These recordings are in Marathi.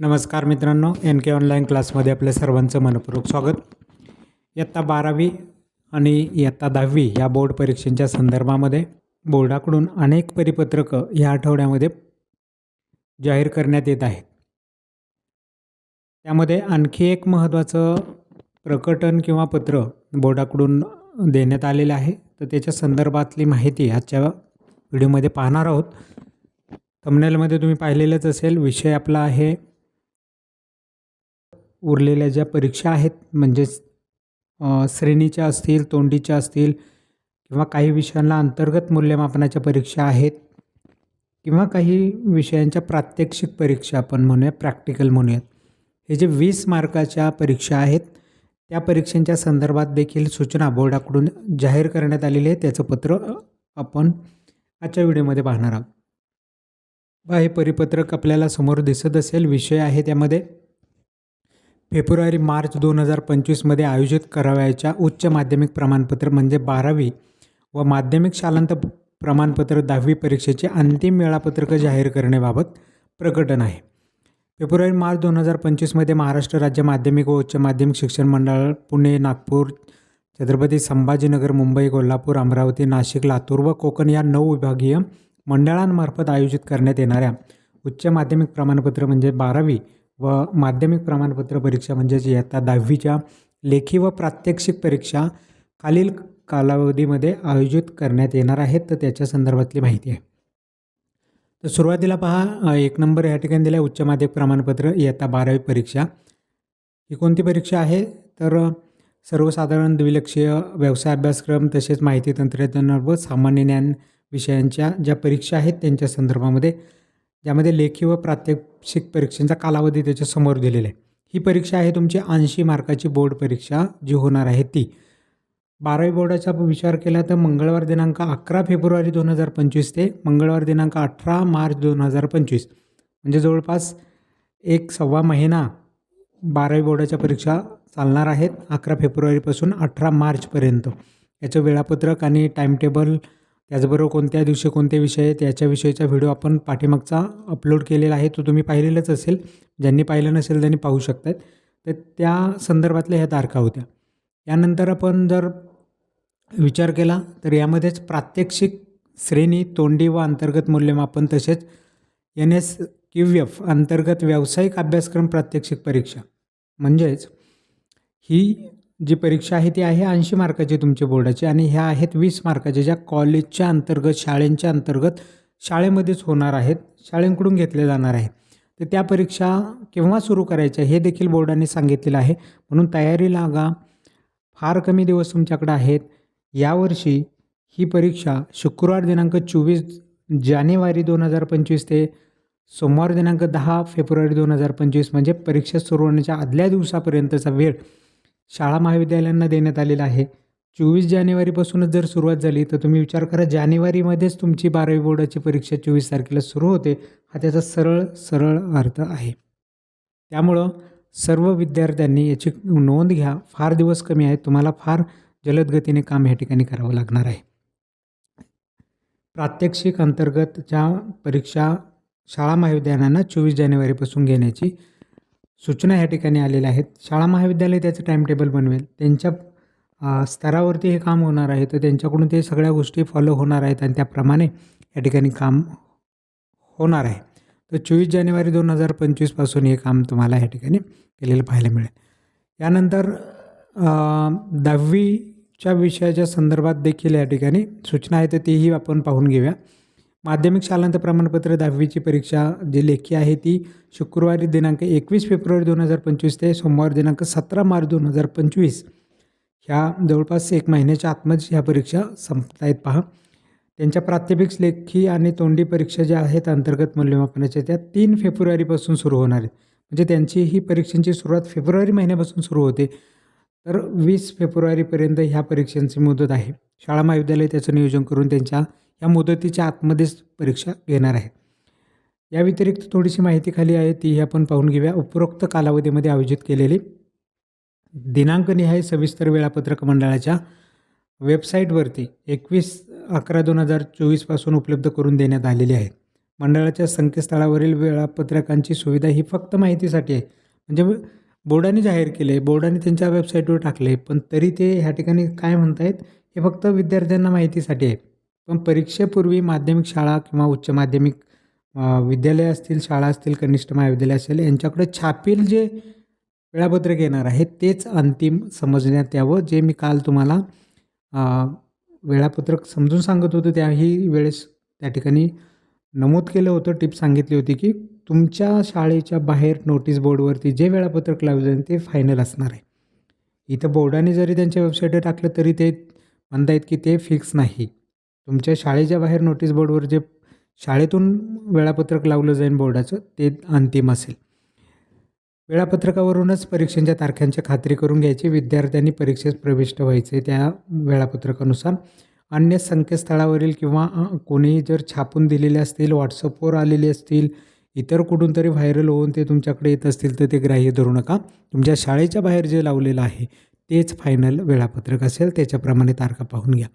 नमस्कार मित्रांनो एन के ऑनलाईन क्लासमध्ये आपल्या सर्वांचं मनपूर्वक स्वागत. इयत्ता बारावी आणि इयत्ता दहावी या बोर्ड परीक्षेच्या संदर्भामध्ये बोर्डाकडून अनेक परिपत्रकं या आठवड्यामध्ये जाहीर करण्यात येत आहेत. त्यामध्ये आणखी एक महत्त्वाचं प्रकटन किंवा पत्र बोर्डाकडून देण्यात आलेलं आहे. तर त्याच्या संदर्भातली माहिती आजच्या व्हिडिओमध्ये पाहणार आहोत. थंबनेलमध्ये तुम्ही पाहिलेलंच असेल विषय आपला आहे उरलेल्या ज्या परीक्षा आहेत म्हणजेच श्रेणीच्या असतील तोंडीच्या असतील किंवा काही विषयांना अंतर्गत मूल्यमापनाच्या परीक्षा आहेत किंवा काही विषयांच्या प्रात्यक्षिक परीक्षा आपण म्हणूया प्रॅक्टिकल म्हणूयात हे जे वीस मार्काच्या परीक्षा आहेत त्या परीक्षांच्या संदर्भात देखील सूचना बोर्डाकडून जाहीर करण्यात आलेली आहे त्याचं पत्र आपण आजच्या व्हिडिओमध्ये पाहणार आहोत. बा हे परिपत्रक आपल्याला समोर दिसत असेल विषय आहे त्यामध्ये. फेब्रुवारी मार्च दोन हजार पंचवीसमध्ये आयोजित करावयाच्या उच्च माध्यमिक प्रमाणपत्र म्हणजे बारावी व माध्यमिक शालांत प्रमाणपत्र दहावी परीक्षेचे अंतिम वेळापत्रक जाहीर करण्याबाबत प्रकटन आहे. फेब्रुवारी मार्च दोन हजार पंचवीसमध्ये महाराष्ट्र राज्य माध्यमिक व उच्च माध्यमिक शिक्षण मंडळ पुणे नागपूर छत्रपती संभाजीनगर मुंबई कोल्हापूर अमरावती नाशिक लातूर व कोकण या नऊ विभागीय मंडळांमार्फत आयोजित करण्यात येणाऱ्या उच्च माध्यमिक प्रमाणपत्र म्हणजे बारावी व माध्यमिक प्रमाणपत्र परीक्षा म्हणजेच इयत्ता दहावीच्या लेखी व प्रात्यक्षिक परीक्षा खालील कालावधीमध्ये आयोजित करण्यात येणार आहेत तर त्याच्या संदर्भातली माहिती आहे. तर सुरुवातीला पहा एक नंबर या ठिकाणी दिला आहे उच्च माध्यमिक प्रमाणपत्र इयत्ता बारावी परीक्षा. ही कोणती परीक्षा आहे? तर सर्वसाधारण द्विलक्षीय व्यवसाय अभ्यासक्रम तसेच माहिती तंत्रज्ञान व सामान्य ज्ञान विषयांच्या ज्या परीक्षा आहेत त्यांच्या संदर्भामध्ये यामध्ये लेखी व प्रात्यक्षिक परीक्षांचा कालावधी त्याच्यासमोर दिलेला आहे. ही परीक्षा आहे तुमची ऐंशी मार्काची बोर्ड परीक्षा जी होणार आहे ती. बारावी बोर्डाचा विचार केला तर मंगळवार दिनांक अकरा फेब्रुवारी दोन हजार पंचवीस ते मंगळवार दिनांक अठरा मार्च दोन हजार पंचवीस. म्हणजे जवळपास एक सव्वा महिना बारावी बोर्डाच्या परीक्षा चालणार आहेत अकरा फेब्रुवारीपासून अठरा मार्चपर्यंत. याचं वेळापत्रक आणि टाईमटेबल त्याचबरोबर कोणत्या दिवशी कोणते विषय आहेत याच्याविषयीचा व्हिडिओ आपण पाठीमागचा अपलोड केलेला आहे तो तुम्ही पाहिलेलाच असेल. ज्यांनी पाहिलं नसेल त्यांनी पाहू शकतात तर त्या संदर्भातल्या ह्या तारखा होत्या. यानंतर आपण जर विचार केला तर यामध्येच प्रात्यक्षिक श्रेणी तोंडी व अंतर्गत मूल्यमापन तसेच एन एस क्यू एफ अंतर्गत व्यावसायिक अभ्यासक्रम प्रात्यक्षिक परीक्षा. म्हणजेच ही जी परीक्षा आहे ती आहे ऐंशी मार्काची तुमच्या बोर्डाची आणि ह्या आहेत वीस मार्काच्या ज्या कॉलेजच्या अंतर्गत शाळेंच्या अंतर्गत शाळेमध्येच होणार आहेत शाळेंकडून घेतल्या जाणार आहे तर त्या परीक्षा केव्हा सुरू करायच्या हे देखील बोर्डाने सांगितलेलं आहे. म्हणून तयारी लागा. फार कमी दिवस तुमच्याकडे आहेत. यावर्षी ही परीक्षा शुक्रवार दिनांक चोवीस जानेवारी दोन हजार पंचवीस ते सोमवार दिनांक दहा फेब्रुवारी दोन हजार पंचवीस म्हणजे परीक्षा सुरू होण्याच्या आदल्या दिवसापर्यंतचा वेळ शाळा महाविद्यालयांना देण्यात आलेला आहे. चोवीस जानेवारीपासूनच जर सुरुवात झाली तर तुम्ही विचार करा जानेवारीमध्येच तुमची बारावी बोर्डाची परीक्षा चोवीस तारखेला सुरू होते. हा त्याचा सरळ सरळ अर्थ आहे. त्यामुळं सर्व विद्यार्थ्यांनी याची नोंद घ्या. फार दिवस कमी आहेत. तुम्हाला फार जलद गतीने काम या ठिकाणी करावं लागणार आहे. प्रात्यक्षिक अंतर्गतच्या परीक्षा शाळा महाविद्यालयांना चोवीस जानेवारीपासून घेण्याची सूचना या ठिकाणी आलेल्या आहेत. शाळा महाविद्यालय त्याचं टाईमटेबल बनवेल. त्यांच्या स्तरावरती हे काम होणार आहे. तर त्यांच्याकडून ते सगळ्या गोष्टी फॉलो होणार आहेत आणि त्याप्रमाणे या ठिकाणी काम होणार आहे. तर चोवीस जानेवारी दोन हजार पंचवीसपासून हे काम तुम्हाला या ठिकाणी केलेलं पाहायला मिळेल. यानंतर दहावीच्या विषयाच्या संदर्भात देखील या ठिकाणी सूचना आहे. तर तेही आपण पाहून घेऊया. माध्यमिक शालांत प्रमाणपत्र दहावीची परीक्षा जी लेखी आहे ती शुक्रवारी दिनांक एकवीस फेब्रुवारी दोन हजार पंचवीस ते सोमवार दिनांक सतरा मार्च दोन हजार पंचवीस. ह्या जवळपास एक महिन्याच्या आतमच ह्या परीक्षा संपत आहेत. पहा. त्यांच्या प्रात्यभिक लेखी आणि तोंडी परीक्षा ज्या आहेत अंतर्गत मूल्यमापनाच्या त्या तीन फेब्रुवारीपासून सुरू होणार आहेत. म्हणजे त्यांची ही परीक्षांची सुरुवात फेब्रुवारी महिन्यापासून सुरू होते. तर वीस फेब्रुवारीपर्यंत ह्या परीक्षांची मुदत आहे. शाळा महाविद्यालय त्याचं नियोजन करून त्यांच्या या मुदतीच्या आतमध्येच परीक्षा घेणार आहे. या व्यतिरिक्त थोडीशी माहिती खाली आहे ती आपण पाहून घेऊया. उपरोक्त कालावधीमध्ये आयोजित केलेली दिनांकनिहाय सविस्तर वेळापत्रक मंडळाच्या वेबसाईटवरती एकवीस अकरा दोन हजार चोवीसपासून उपलब्ध करून देण्यात आलेली आहे. मंडळाच्या संकेतस्थळावरील वेळापत्रकांची सुविधा ही फक्त माहितीसाठी आहे. म्हणजे बोर्डाने जाहीर केले बोर्डाने त्यांच्या वेबसाईटवर टाकले पण तरी ते ह्या ठिकाणी काय म्हणत आहेत हे फक्त विद्यार्थ्यांना माहितीसाठी आहे पण परीक्षेपूर्वी माध्यमिक शाळा किंवा उच्च माध्यमिक विद्यालय असतील शाळा असतील कनिष्ठ महाविद्यालय असेल यांच्याकडे छापील जे वेळापत्रक येणार आहे तेच अंतिम समजण्यात यावं. जे मी काल तुम्हाला वेळापत्रक समजून सांगत होतो त्याही वेळेस त्या ठिकाणी नमूद केलं होतं टिप सांगितली होती की तुमच्या शाळेच्या बाहेर नोटीस बोर्डवरती जे वेळापत्रक लावलं जाईल ते फायनल असणार आहे. इथं बोर्डाने जरी त्यांच्या वेबसाईटवर टाकलं तरी ते म्हणतायत की ते फिक्स नाही. तुमच्या शाळेच्या बाहेर नोटीस बोर्डवर जे शाळेतून वेळापत्रक लावलं जाईल बोर्डाचं ते अंतिम असेल. वेळापत्रकावरूनच परीक्षांच्या तारखांची खात्री करून घ्यायची विद्यार्थ्यांनी परीक्षेत प्रविष्ट व्हायचे त्या वेळापत्रकानुसार. अन्य संकेतस्थळावरील किंवा कोणी जर छापून दिलेले असतील व्हॉट्सअपवर आलेले असतील इतर कुठून तरी व्हायरल होऊन ते तुमच्याकडे येत असतील तर ते ग्राह्य धरू नका. तुमच्या शाळेच्या बाहेर जे लावलेलं आहे तेच फायनल वेळापत्रक असेल त्याच्याप्रमाणे तारखा पाहून घ्या.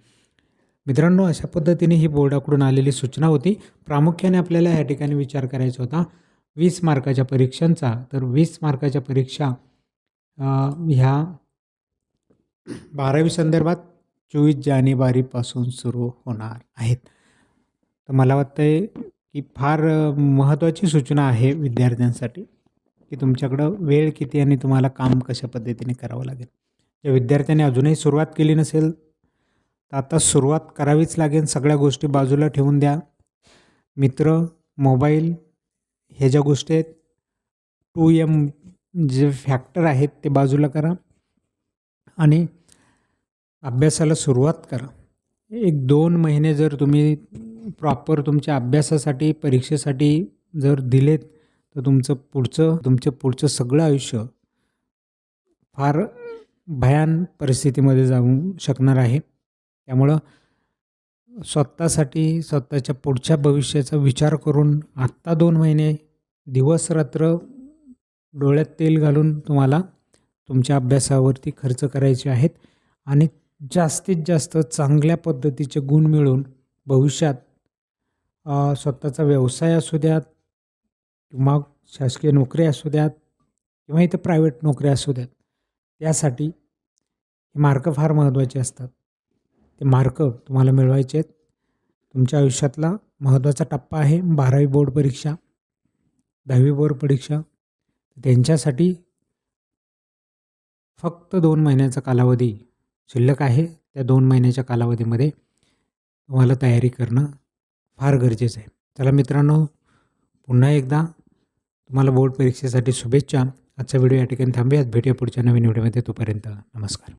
मित्रांनो अशा पद्धतीने ही बोर्डाकडून आलेली सूचना होती. प्रामुख्याने आपल्याला या ठिकाणी विचार करायचा होता. वीस मार्काच्या परीक्षांचा तर वीस मार्काच्या परीक्षा ह्या बारावी संदर्भात चोवीस जानेवारीपासून सुरू होणार आहेत. तर मला वाटतं की फार महत्त्वाची सूचना आहे विद्यार्थ्यांसाठी की तुमच्याकडं वेळ किती आणि तुम्हाला काम कशा पद्धतीने करावं लागेल. ज्या विद्यार्थ्यांनी अजूनही सुरुवात केली नसेल तर आता सुरुवात करावीच लागेल. सगळ्या गोष्टी बाजूला ठेवून द्या. मित्र मोबाईल ह्या ज्या गोष्टी आहेत टू एम जे फॅक्टर आहेत ते बाजूला करा आणि अभ्यासाला सुरुवात करा. एक दोन महिने जर तुम्ही प्रॉपर तुमच्या अभ्यासासाठी परीक्षेसाठी जर दिलेत तर तुमचं पुढचं तुमचं पुढचं सगळं आयुष्य फार भयान परिस्थितीमध्ये जाऊ शकणार आहे. त्यामुळं स्वतःसाठी स्वतःच्या पुढच्या भविष्याचा विचार करून आत्ता दोन महिने दिवस रात्र डोळ्यात तेल घालून तुम्हाला तुमच्या अभ्यासावरती खर्च करायचे आहेत. आणि जास्तीत जास्त चांगल्या पद्धतीचे गुण मिळवून भविष्यात स्वतःचा व्यवसाय असू द्यात किंवा शासकीय नोकरी असू द्यात किंवा इथं प्रायव्हेट नोकऱ्या असू द्यात त्यासाठी हे मार्क फार महत्त्वाचे असतात. ते मार्क तुम्हाला मिळवायचे आहेत. तुमच्या आयुष्यातला महत्त्वाचा टप्पा आहे बारावी बोर्ड परीक्षा दहावी बोर्ड परीक्षा. त्यांच्यासाठी फक्त दोन महिन्याचा कालावधी शिल्लक आहे. त्या दोन महिन्याच्या कालावधीमध्ये तुम्हाला तयारी करणं फार गरजेचं आहे. चला मित्रांनो पुन्हा एकदा तुम्हाला बोर्ड परीक्षेसाठी शुभेच्छा. आजचा व्हिडिओ या ठिकाणी थांबूयात. भेटूया पुढच्या नवीन व्हिडिओमध्ये. तोपर्यंत नमस्कार.